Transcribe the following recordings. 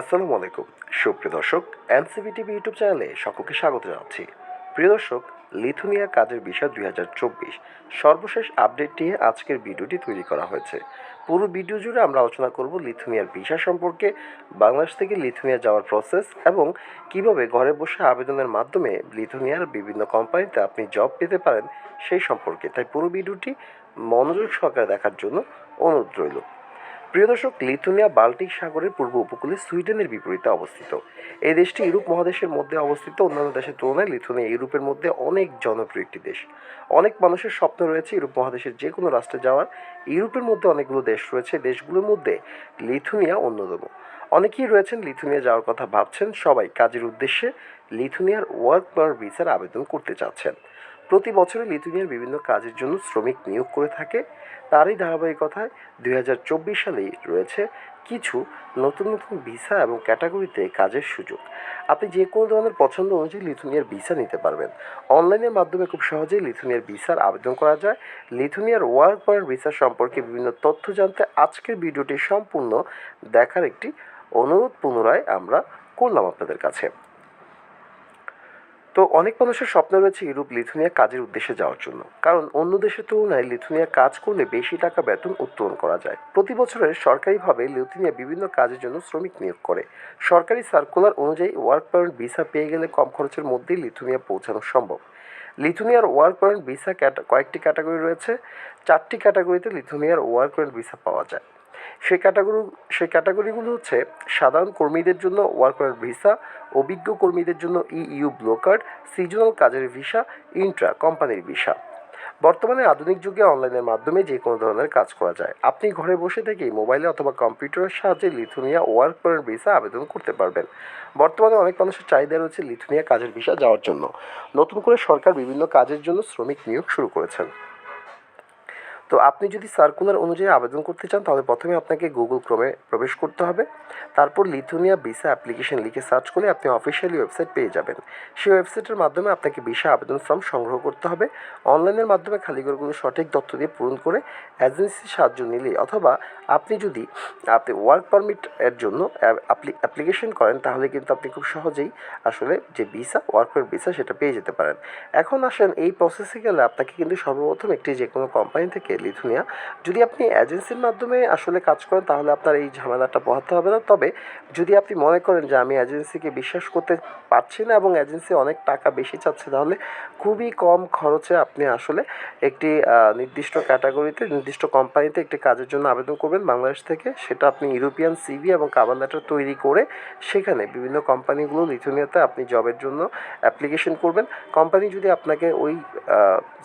আসসালামু আলাইকুম। সুপ্রিয় দর্শক, এনসিবি টিভি ইউটিউব চ্যানেলে সকলকে স্বাগত জানাচ্ছি। প্রিয় দর্শক, লিথুনিয়া কাজের বিষয় দুই চব্বিশ সর্বশেষ আপডেট নিয়ে আজকের ভিডিওটি তৈরি করা হয়েছে। পুরো ভিডিও জুড়ে আমরা আলোচনা করব লিথুনিয়ার ভিসা সম্পর্কে, বাংলাদেশ থেকে লিথুনিয়া যাওয়ার প্রসেস এবং কীভাবে ঘরে বসে আবেদনের মাধ্যমে লিথুনিয়ার বিভিন্ন কোম্পানিতে আপনি জব পেতে পারেন সেই সম্পর্কে। তাই পুরো ভিডিওটি মনোযোগ সহকারে দেখার জন্য অনুরোধ রইল। প্রিয় দর্শক, লিথুনিয়া বাল্টিক সাগরের পূর্ব উপকূলে সুইডেনের বিপরীতে অবস্থিত। এই দেশটি ইউরোপ মহাদেশের মধ্যে অবস্থিত। অন্যান্য দেশের তুলনায় লিথুনিয়া ইউরোপের মধ্যে অনেক জনপ্রিয় একটি দেশ। অনেক মানুষের স্বপ্ন রয়েছে ইউরোপ মহাদেশের যে কোনো রাষ্ট্রে যাওয়ার। ইউরোপের মধ্যে অনেকগুলো দেশ রয়েছে। দেশগুলোর মধ্যে লিথুনিয়া অন্যতম। অনেকেই রয়েছেন লিথুনিয়া যাওয়ার কথা ভাবছেন। সবাই কাজের উদ্দেশ্যে লিথুনিয়ার ওয়ার্ক পার ভিসার আবেদন করতে চাচ্ছেন। প্রতি বছরে লিথুনিয়ার বিভিন্ন কাজের জন্য শ্রমিক নিয়োগ করে থাকে। তারই ধারাবাহিকতায় দুই হাজার চব্বিশ সালেই রয়েছে কিছু নতুন নতুন ভিসা এবং ক্যাটাগরিতে কাজের সুযোগ। আপনি যে কোনো ধরনের পছন্দ অনুযায়ী লিথুনিয়ার ভিসা নিতে পারবেন। অনলাইনের মাধ্যমে খুব সহজেই লিথুনিয়ার ভিসার আবেদন করা যায়। লিথুনিয়ার ওয়ার্ক পার ভিসা সম্পর্কে বিভিন্ন তথ্য জানতে আজকের ভিডিওটি সম্পূর্ণ দেখার একটি অনুরোধ পুনরায় আমরা করলাম আপনাদের কাছে। তো অনেক মানুষের স্বপ্ন রয়েছে ইউরোপ লিথুনিয়া কাজের উদ্দেশ্যে যাওয়ার জন্য। কারণ অন্য দেশের তুলনায় লিথুনিয়া কাজ করলে বেশি টাকা বেতন উত্তোলন করা যায়। প্রতি বছরের সরকারিভাবে লিথুনিয়া বিভিন্ন কাজের জন্য শ্রমিক নিয়োগ করে। সরকারি সার্কুলার অনুযায়ী ওয়ার্ক পারমিট ভিসা পেয়ে গেলে কম খরচের মধ্যেই লিথুনিয়া পৌঁছানো সম্ভব। লিথুনিয়ার ওয়ার্ক পারমিট ভিসা কয়েকটি ক্যাটাগরি রয়েছে। চারটি ক্যাটাগরিতে লিথুনিয়ার ওয়ার্ক পারমিট ভিসা পাওয়া যায়। সেই ক্যাটাগরি সেই ক্যাটাগরিগুলো হচ্ছে সাধারণ কর্মীদের জন্য ওয়ার্কার ভিসা অভিজ্ঞ কর্মীদের জন্য ইইউ ব্লো কার্ড সিজনাল কাজের ভিসা ইন্ট্রা কোম্পানির ভিসা বর্তমানে আধুনিক যুগে অনলাইনের মাধ্যমে যে কোনো ধরনের কাজ করা যায়। আপনি ঘরে বসে থেকেই মোবাইলে অথবা কম্পিউটারের সাহায্যে লিথুনিয়া ওয়ার্ক পারমিট ভিসা আবেদন করতে পারবেন। বর্তমানে অনেক মানুষের চাহিদা রয়েছে লিথুনিয়া কাজের ভিসা যাওয়ার জন্য। নতুন করে সরকার বিভিন্ন কাজের জন্য শ্রমিক নিয়োগ শুরু করেছেন। তো আপনি যদি সার্কুলার অনুযায়ী আবেদন করতে চান, তাহলে প্রথমে আপনাকে গুগল ক্রোমে প্রবেশ করতে হবে। তারপর লিথুনিয়া ভিসা অ্যাপ্লিকেশন লিখে সার্চ করলে আপনি অফিসিয়ালি ওয়েবসাইট পেয়ে যাবেন। সেই ওয়েবসাইটের মাধ্যমে আপনাকে ভিসা আবেদন ফর্ম সংগ্রহ করতে হবে। অনলাইনের মাধ্যমে খালিঘরগুলো সঠিক তথ্য দিয়ে পূরণ করে এজেন্সির সাহায্য নিলে অথবা আপনি যদি আপনি ওয়ার্ক পারমিট এর জন্য অ্যাপ্লিকেশন করেন, তাহলে কিন্তু আপনি খুব সহজেই আসলে যে ভিসা ওয়ার্ক পারমিট ভিসা সেটা পেয়ে যেতে পারেন। এখন আসেন এই প্রসেসে গেলে আপনাকে কিন্তু সর্বপ্রথম একটি যে কোনো কোম্পানি থেকে লিথুনিয়া। যদি আপনি এজেন্সির মাধ্যমে আসলে কাজ করেন, তাহলে আপনার এই ঝামেলাটা পোহাতে হবে না। তবে যদি আপনি মনে করেন যে আমি এজেন্সিকে বিশ্বাস করতে পারছি না এবং এজেন্সি অনেক টাকা বেশি চাচ্ছে, তাহলে খুবই কম খরচে আপনি আসলে একটি নির্দিষ্ট ক্যাটাগরিতে নির্দিষ্ট কোম্পানিতে একটি কাজের জন্য আবেদন করবেন। বাংলাদেশ থেকে সেটা আপনি ইউরোপিয়ান সিভি এবং কাভার লেটার তৈরি করে সেখানে বিভিন্ন কোম্পানিগুলো লিথুনিয়াতে আপনি জবের জন্য অ্যাপ্লিকেশন করবেন। কোম্পানি যদি আপনাকে ওই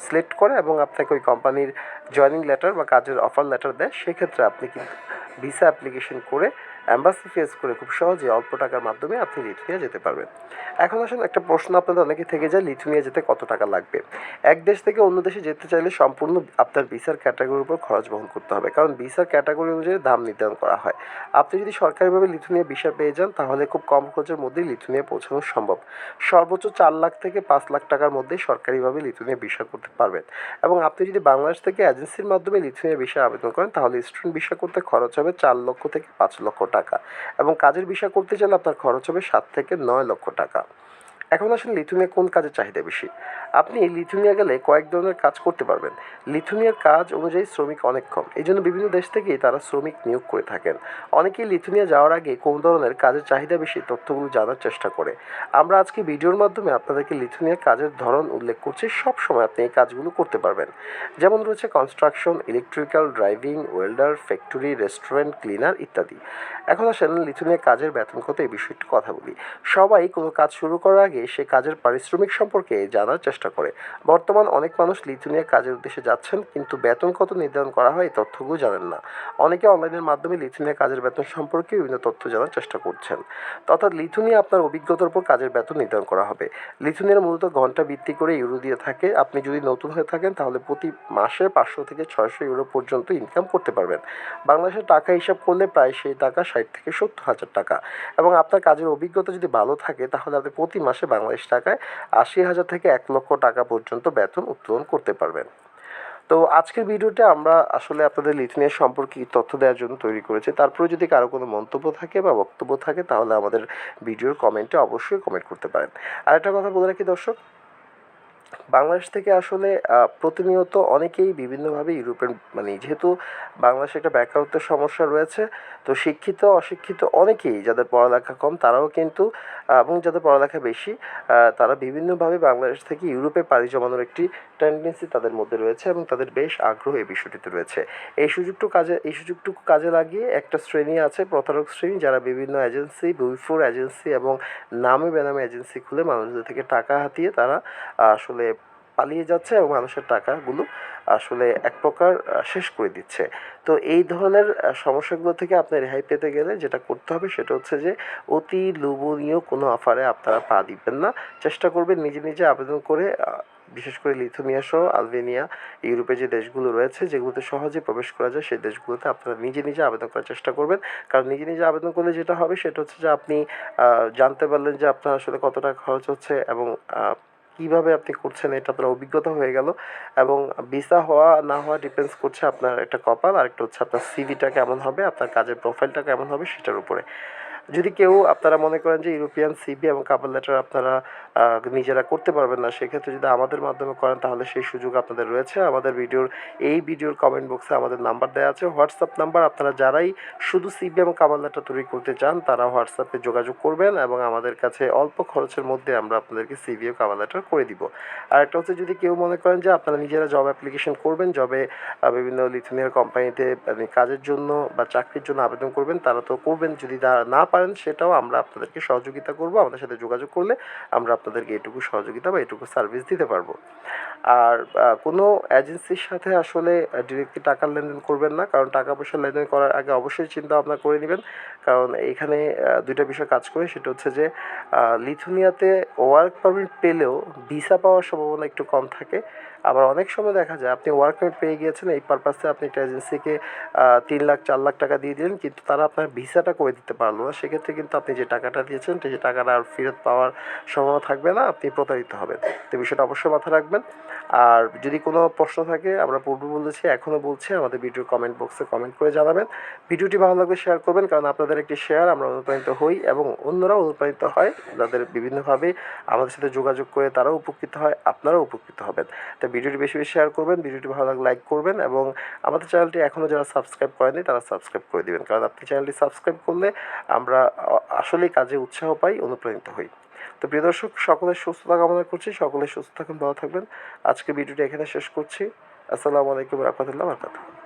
সিলেক্ট করে এবং আপনাকে ওই কোম্পানির জয়নিং লেটার বা কাজের অফার লেটার দেয় সেক্ষেত্রে আপনি কিন্তু ভিসা অ্যাপ্লিকেশন করে অ্যাম্বাসি ফেস করে খুব সহজে অল্প টাকার মাধ্যমে আপনি লিথুনিয়া যেতে পারবেন। এখন আসুন একটা প্রশ্ন আপনাদের অনেকে থেকে যায় লিথুনিয়া যেতে কত টাকা লাগবে? এক দেশ থেকে অন্য দেশে যেতে চাইলে সম্পূর্ণ আপনার ভিসার ক্যাটাগরির উপর খরচ বহন করতে হবে, কারণ ভিসার ক্যাটাগরি অনুযায়ী দাম নির্ধারণ করা হয়। আপনি যদি সরকারিভাবে লিথুনিয়া ভিসা পেয়ে যান, তাহলে খুব কম খরচের মধ্যেই লিথুনিয়া পৌঁছানো সম্ভব। সর্বোচ্চ চার লাখ থেকে পাঁচ লাখ টাকার মধ্যেই সরকারিভাবে লিথুনিয়া ভিসা করতে পারবেন। এবং আপনি যদি বাংলাদেশ থেকে এজেন্সির মাধ্যমে লিথুনিয়া ভিসা আবেদন করেন, তাহলে স্টুডেন্ট ভিসা করতে খরচ হবে চার লক্ষ থেকে পাঁচ লক্ষ টাকা এবং কাজের বিষয় করতে চাইলে আপনার খরচ হবে সাত থেকে নয় লক্ষ টাকা। এখন আসলে লিথুনিয়া কোন কাজের চাহিদা বেশি? আপনি লিথুনিয়া গেলে কয়েক ধরনের কাজ করতে পারবেন। লিথুনিয়ার কাজ অনুযায়ী শ্রমিক অনেক কম। এই জন্য বিভিন্ন দেশ থেকেই তারা শ্রমিক নিয়োগ করে থাকেন। অনেকেই লিথুনিয়া যাওয়ার আগে কোন ধরনের কাজের চাহিদা বেশি তথ্যগুলো জানার চেষ্টা করে। আমরা আজকে ভিডিওর মাধ্যমে আপনাদেরকে লিথুনিয়ার কাজের ধরন উল্লেখ করছি। সব সময় আপনি এই কাজগুলো করতে পারবেন। যেমন রয়েছে construction electrical driving welder factory restaurant cleaner ইত্যাদি। এখন আসেন লিথুনিয়ার কাজের বেতন কত এই বিষয়টি কথা বলি। সবাই কোনো কাজ শুরু করার আগে সে কাজের পারিশ্রমিক সম্পর্কে জানার চেষ্টা করে। বর্তমান অনেক মানুষ লিথুনিয়া কাজের উদ্দেশ্যে যাচ্ছেন, কিন্তু বেতন কত নির্ধারণ করা হয় এই তথ্যগুলো জানেন না। অনেকে অনলাইনের মাধ্যমে লিথুনিয়া কাজের বেতন সম্পর্কে বিভিন্ন তথ্য জানার চেষ্টা করছেন। অর্থাৎ লিথুনিয়া আপনার অভিজ্ঞতার উপর কাজের বেতন নির্ধারণ করা হবে। লিথুনিয়ার মূলত ঘণ্টা ভিত্তি করে ইউরো দিয়ে থাকে। আপনি যদি নতুন হয়ে থাকেন, তাহলে প্রতি মাসে পাঁচশো থেকে ছয়শো ইউরো পর্যন্ত ইনকাম করতে পারবেন। বাংলাদেশের টাকা হিসাব করলে প্রায় সেই টাকা ষাট থেকে সত্তর হাজার টাকা। এবং আপনার কাজের অভিজ্ঞতা যদি ভালো থাকে, তাহলে আপনি প্রতি মাসে বাংলাদেশ টাকায় আশি হাজার থেকে এক লক্ষ টাকা পর্যন্ত বেতন উত্তোলন করতে পারবেন। তো আজকের ভিডিওটা আমরা আসলে আপনাদের লিথুনিয়া সম্পর্কে তথ্য দেওয়ার জন্য তৈরি করেছি, তারপরে যদি কারও কোনো মন্তব্য থাকে বা বক্তব্য থাকে তাহলে আমাদের ভিডিওর কমেন্টে অবশ্যই কমেন্ট করতে পারেন। আর একটা কথা বলে রাখি দর্শক বাংলাদেশ থেকে আসলে প্রতিনিয়ত অনেকেই বিভিন্নভাবে ইউরোপের মানে যেহেতু বাংলাদেশে একটা বেকারত্বের সমস্যা রয়েছে তো শিক্ষিত অশিক্ষিত অনেকেই যাদের পড়ালেখা কম তারাও কিন্তু এবং যাদের পড়ালেখা বেশি তারা বিভিন্নভাবে বাংলাদেশ থেকে ইউরোপে পাড়ি জমানোর একটি টেন্ডেন্সি তাদের মধ্যে রয়েছে এবং তাদের বেশ আগ্রহ এই বিষয়টিতে রয়েছে। এই সুযোগটুকু কাজে এই সুযোগটুকু কাজে লাগিয়ে একটা শ্রেণি আছে প্রতারক শ্রেণি যারা বিভিন্ন এজেন্সি বুইফোর এজেন্সি এবং নামে বেনামে এজেন্সি খুলে মানুষদের থেকে টাকা হাতিয়ে তারা আহ, আসলে পালিয়ে যাচ্ছে এবং মানুষের টাকাগুলো আসলে এক প্রকার শেষ করে দিচ্ছে। তো এই ধরনের সমস্যাগুলো থেকে আপনি রেহাই পেতে গেলে যেটা করতে হবে সেটা হচ্ছে যে অতি লোভনীয় কোনো অফারে আপনারা পা দিবেন না। চেষ্টা করবেন নিজে নিজে আবেদন করে বিশেষ করে লিথুনিয়া সহ আলবেনিয়া ইউরোপে যে দেশগুলো রয়েছে যেগুলোতে সহজে প্রবেশ করা যায় সেই দেশগুলোতে আপনারা নিজে নিজে আবেদন করার চেষ্টা করবেন। কারণ নিজে নিজে আবেদন করলে যেটা হবে সেটা হচ্ছে যে আপনি জানতে পারলেন যে আপনার আসলে কত টাকা খরচ হচ্ছে এবং কীভাবে আপনি করছেন এটা আপনার অভিজ্ঞতা হয়ে গেল এবং ভিসা হওয়া, না হওয়া ডিপেন্ডস করছে আপনার একটা কপাল আর একটা হচ্ছে আপনার সিভিটা কেমন হবে, আপনার কাজের প্রোফাইলটা কেমন হবে সেটার উপরে। যদি কেউ আপনারা মনে করেন যে ইউরোপিয়ান সিবি এবং কাপল লেটার আপনারা নিজেরা করতে পারবেন না, সেক্ষেত্রে যদি আমাদের মাধ্যমে করেন, তাহলে সেই সুযোগ আপনাদের রয়েছে। আমাদের ভিডিওর, এই ভিডিওর কমেন্ট বক্সে আমাদের নাম্বার দেওয়া আছে। হোয়াটসঅ্যাপ নাম্বার আপনারা যারাই শুধু সিবি এবং কাপল লেটার তৈরি করতে চান, তারা হোয়াটসঅ্যাপে যোগাযোগ করবেন এবং আমাদের কাছে অল্প খরচের মধ্যে আমরা আপনাদেরকে সিবি ও কাপল লেটার করে দিব। আর একটা হচ্ছে, যদি কেউ মনে করেন যে আপনারা নিজেরা জব অ্যাপ্লিকেশন করবেন জবে বিভিন্ন লিথুনিয়ার কোম্পানিতে মানে কাজের জন্য বা চাকরির জন্য আবেদন করবেন, তারা তো করবেন। যদি তারা না পারেন সেটাও আমরা আপনাদেরকে সহযোগিতা করব। আমাদের সাথে যোগাযোগ করলে আমরা আপনাদেরকে এটুকু সহযোগিতা বা এটুকু সার্ভিস দিতে পারব। আর কোনো এজেন্সির সাথে আসলে ডিরেক্টলি টাকার লেনদেন করবেন না। কারণ টাকা পয়সা লেনদেন করার আগে অবশ্যই চিন্তা ভাবনা করে নেবেন। কারণ এখানে দুইটা বিষয় কাজ করে। সেটা হচ্ছে যে লিথুনিয়াতে ওয়ার্ক পারমিট পেলেও ভিসা পাওয়ার সম্ভাবনা একটু কম থাকে। আবার অনেক সময় দেখা যায়, আপনি ওয়ার্ক পারমিট পেয়ে গিয়েছেন, এই পারপাসে আপনি একটা এজেন্সিকে তিন লাখ, চার লাখ টাকা দিয়ে দিলেন, কিন্তু তারা আপনার ভিসাটা করে দিতে পারল না। সেক্ষেত্রে কিন্তু আপনি যে টাকাটা দিয়েছেন, সেই টাকাটা আর ফেরত পাওয়ার সম্ভাবনা থাকবে না, আপনি প্রতারিত হবেন। তো বিষয়টা অবশ্যই মাথায় রাখবেন। আর যদি কোনো প্রশ্ন থাকে, আমরা পূর্বে বলেছি এখনও বলছি, আমাদের ভিডিওর কমেন্ট বক্সে কমেন্ট করে জানাবেন। ভিডিওটি ভালো লাগলে শেয়ার করবেন, কারণ আপনাদের একটি শেয়ার আমরা অনুপ্রাণিত হই এবং অন্যরাও অনুপ্রাণিত হয়। যাদের বিভিন্নভাবে আমাদের সাথে যোগাযোগ করে তারাও উপকৃত হয়, আপনারাও উপকৃত হবেন। তো ভিডিওটি বেশি বেশি শেয়ার করবেন, ভিডিওটি ভালো লাগলে লাইক করবেন এবং আমাদের চ্যানেলটি এখনও যারা সাবস্ক্রাইব করেনি তারা সাবস্ক্রাইব করে দিবেন। কারণ আপনি চ্যানেলটি সাবস্ক্রাইব করলে আমরা আ- আসলেই কাজে উৎসাহ পাই, অনুপ্রাণিত হই। তো প্রিয় দর্শক, সকলের সুস্থতা কামনা করছি সকলে সুস্থ থাকুন, ভালো থাকবেন। আজকে ভিডিওটি এখানে শেষ করছি। আসসালামু আলাইকুম রহমতুল্লাহ বরকাতুহ।